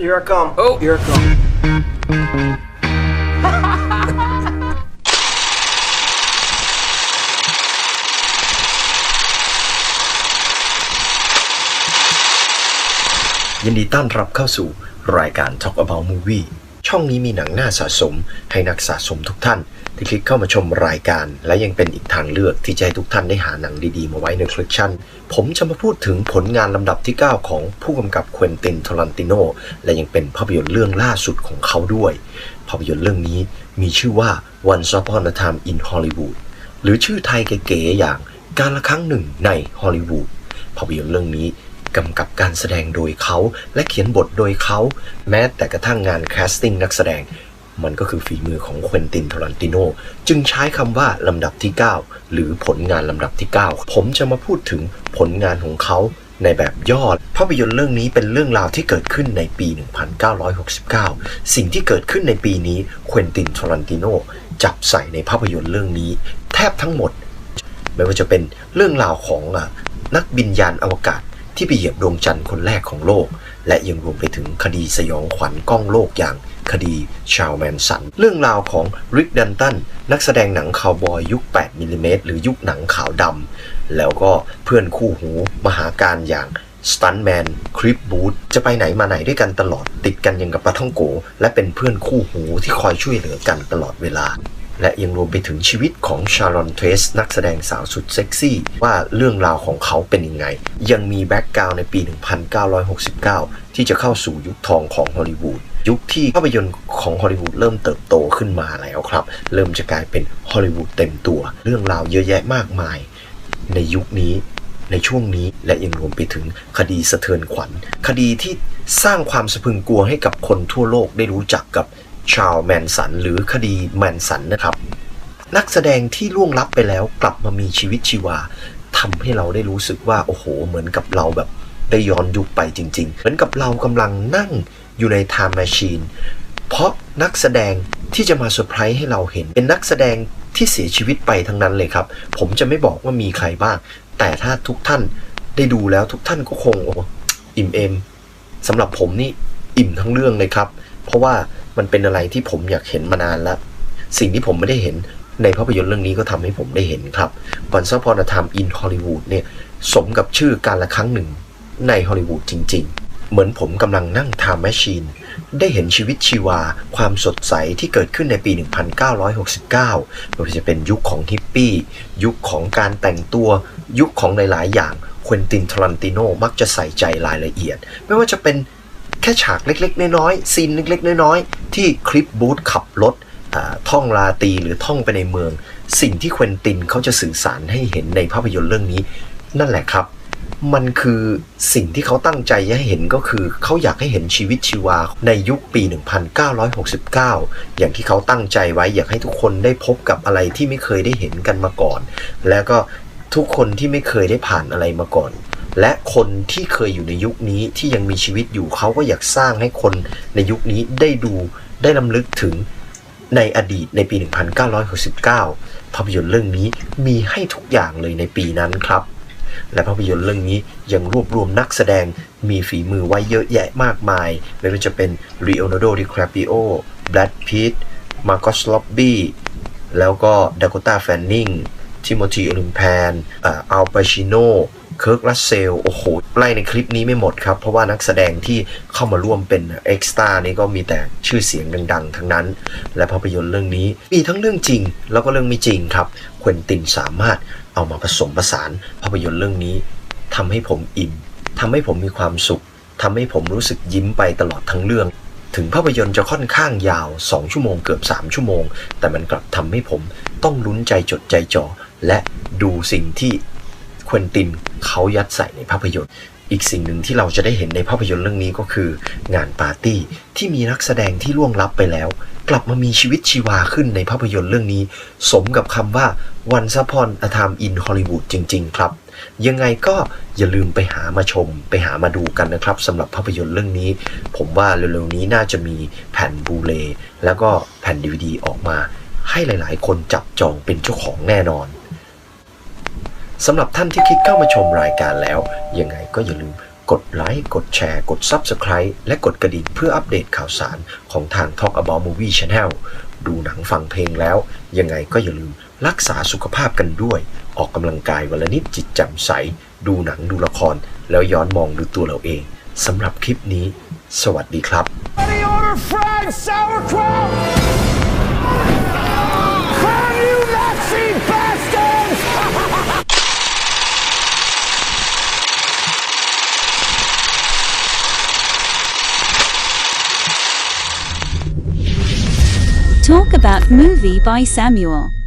Here I come. Oh. Here I come. ยินดีต้อนรับเข้าสู่รายการ Talk About Movie ช่องนี้มีหนังน่าสะสม ให้นักสะสมทุกท่าน ที่คลิกเข้ามาชมรายการ และยังเป็นอีกทางเลือกที่จะให้ทุกท่านได้หาหนังดีๆ มาไว้ในคลิปชั่น ผมจะมาพูดถึงผลงานลำดับที่ 9 ของผู้กำกับเควินตินทอรันติโนและยังเป็นภาพยนตร์เรื่องล่าสุดของเขาด้วย ภาพยนตร์เรื่องนี้มีชื่อว่า Once Upon a Time in Hollywood หรือชื่อไทยเก๋ๆอย่างการละครั้งหนึ่งในฮอลลีวูดภาพยนตร์เรื่องนี้ กำกับการแสดงโดยเขา และเขียนบทโดยเขา แม้แต่กระทั่งงานแคสติ้งนักแสดง มันก็คือฝีมือของเควินตินทอรันติโนจึงใช้คำว่าลำดับที่ 9 หรือผลงานลำดับที่ 9 ผมจะมาพูดถึงผลงานของเขาในแบบย่อภาพยนตร์เรื่องนี้เป็นเรื่องราวที่เกิดขึ้นในปี 1969 สิ่งที่เกิดขึ้นในปีนี้เควินตินทอรันติโนจับใส่ในภาพยนตร์เรื่องนี้ แทบทั้งหมด ไม่ว่าจะเป็นเรื่องราวของนักบินยานอวกาศ ที่ไปเหยียบดวงจันทร์คนแรกของโลก และยังรวมไปถึงคดีสยองขวัญกล้องโลกอย่างคดีชาวแมนสัน เรื่องราวของริกดันตันนักแสดงหนังคาวบอยยุค 8มิลลิเมตรหรือยุคหนังขาวดำแล้วก็เพื่อนคู่หูมหาการอย่างสตันแมนคริปบูธจะไปไหนมาไหนด้วยกันตลอด ติดกันอย่างกับปลาท่องโก และเป็นเพื่อนคู่หูที่คอยช่วยเหลือกันตลอดเวลา และยังรวมไปถึงชีวิตของชารอนเทรสนักแสดงสาวสุดเซ็กซี่ ว่าเรื่องราวของเขาเป็นยังไง ยังมีแบ็กกราวในปี 1969 ที่จะเข้าสู่ยุคทองของฮอลลีวูดยุคที่ภาพยนตร์ของฮอลลีวูดเริ่มเติบโตขึ้นมาแล้วครับ เริ่มจะกลายเป็นฮอลลีวูดเต็มตัว เรื่องราวเยอะแยะมากมาย ในยุคนี้ในช่วงนี้และยังรวมไปถึงคดีสะเทือนขวัญ คดีที่สร้างความสะพึงกลัวให้กับคนทั่วโลกได้รู้จักกับ ชา l แมนสัน หรือคดีแมนสันนะครับ นักแสดงที่ล่วงลับไปแล้วกลับมามีชีวิตชีวาทำให้เราได้รู้สึกว่า โอ้โห เหมือนกับเราแบบได้ย้อนยุคไปจริง ๆ เหมือนกับเรากำลังนั่งอยู่ในไทม์แมชชีนเพราะนักแสดงที่จะมาเซอร์ไพรส์ให้เราเห็น เป็นนักแสดงที่เสียชีวิตไปทั้งนั้นเลยครับ ผมจะไม่บอกว่ามีใครบ้าง แต่ถ้าทุกท่านได้ดูแล้วทุกท่านก็คงอ,อิ่มเอมสำหรับผมนี่อิ่มทั้งเรื่องเลยครับ เพราะว่า มันเป็นอะไรที่ผมอยากเห็นมานานแล้ว สิ่งที่ผมไม่ได้เห็นในภาพยนตร์เรื่องนี้ก็ทำให้ผมได้เห็นครับ Once Upon a Time in Hollywood เนี่ยสมกับชื่อการละครั้งหนึ่งในฮอลลีวูดจริง ๆ เหมือนผมกำลังนั่งทม์แมชชีน ได้เห็นชีวิตชีวา ความสดใสที่เกิดขึ้นในปี 1969ไม่ว่าจะเป็นยุคของฮิปปี้ ยุคของการแต่งตัว ยุคของหลาย ๆ อย่าง ควินตินทรันติโนมักจะใส่ใจรายละเอียด ไม่ว่าจะเป็น แค่ฉากเล็กๆ น้อยๆซีนเล็กๆ น้อยๆ ที่คลิปบูธขับรถท่องลาตีหรือท่องไปในเมือง สิ่งที่เควินตินเขาจะสื่อสารให้เห็นในภาพยนตร์เรื่องนี้ นั่นแหละครับ มันคือสิ่งที่เขาตั้งใจให้เห็นก็คือเขาอยากให้เห็นชีวิตชีวาในยุคปี 1969 อย่างที่เขาตั้งใจไว้อยากให้ทุกคนได้พบกับอะไรที่ไม่เคยได้เห็นกันมาก่อน แล้วก็ทุกคนที่ไม่เคยได้ผ่านอะไรมาก่อน และคนที่เคยอยู่ในยุคนี้ที่ยังมีชีวิตอยู่เขาก็อยากสร้างให้คนในยุคนี้ได้ดูได้ลำลึกถึงในอดีตในปี 1969 ภาพยนตร์เรื่องนี้มีให้ทุกอย่างเลยในปีนั้นครับ และภาพยนตร์เรื่องนี้ยังรวบรวมนักแสดงมีฝีมือไว้เยอะแยะมากมาย ไม่ว่าจะเป็นรีโอนาร์โดดิคาปิโอแบรดพิตมาร์กอสล็อบบี้แล้วก็ดาก o ตาแฟนนิงทิโมธีอลิมแพนอัลปาชิโน เคิร์กรัสเซลโอ้โหไล่ในคลิปนี้ไม่หมดครับ เพราะว่านักแสดงที่เข้ามาร่วมเป็นเอ็กซ์ตานี่ก็มีแต่ชื่อเสียงดัง ๆ ทั้งนั้น และภาพยนตร์เรื่องนี้มีทั้งเรื่องจริง แล้วก็เรื่องไม่จริงครับควินตินสามารถเอามาผสมผสานภาพยนตร์เรื่องนี้ทำให้ผมอิ่มทำให้ผมมีความสุขทำให้ผมรู้สึกยิ้มไปตลอดทั้งเรื่องถึงภาพยนตร์จะค่อนข้างยาว 2 ชั่วโมงเกือบ 3 ชั่วโมง แต่มันกลับทำให้ผมต้องลุ้นใจจดใจจ่อและดูสิ่งที่ควินติน เขายัดใส่ในภาพยนตร์ อีกสิ่งหนึ่งที่เราจะได้เห็นในภาพยนตร์เรื่องนี้ก็คือ งานปาร์ตี้ที่มีนักแสดงที่ล่วงลับไปแล้ว กลับมามีชีวิตชีวาขึ้นในภาพยนตร์เรื่องนี้ สมกับคำว่า Once Upon a Time in Hollywood จริง ๆ ครับยังไงก็อย่าลืมไปหามาชม ไปหามาดูกันนะครับสำหรับภาพยนตร์เรื่องนี้ ผมว่าเร็วๆนี้น่าจะมีแผ่นบูเลแล้วก็แผ่น DVD ออกมา ให้หลายๆ คนจับจองเป็นเจ้าของแน่นอน สำหรับท่านที่คลิกเข้ามาชมรายการแล้ว ยังไงก็อย่าลืมกดไลค์ กดแชร์ กด Subscribe และกดกระดิ่งเพื่ออัปเดตข่าวสารของทาง Talk About Movie Channel ดูหนังฟังเพลงแล้ว ยังไงก็อย่าลืมรักษาสุขภาพกันด้วย ออกกำลังกายวันละนิดจิตแจ่มใส ดูหนังดูละคร แล้วย้อนมองดูตัวเราเองสำหรับคลิปนี้ สวัสดีครับ movie by Samuel.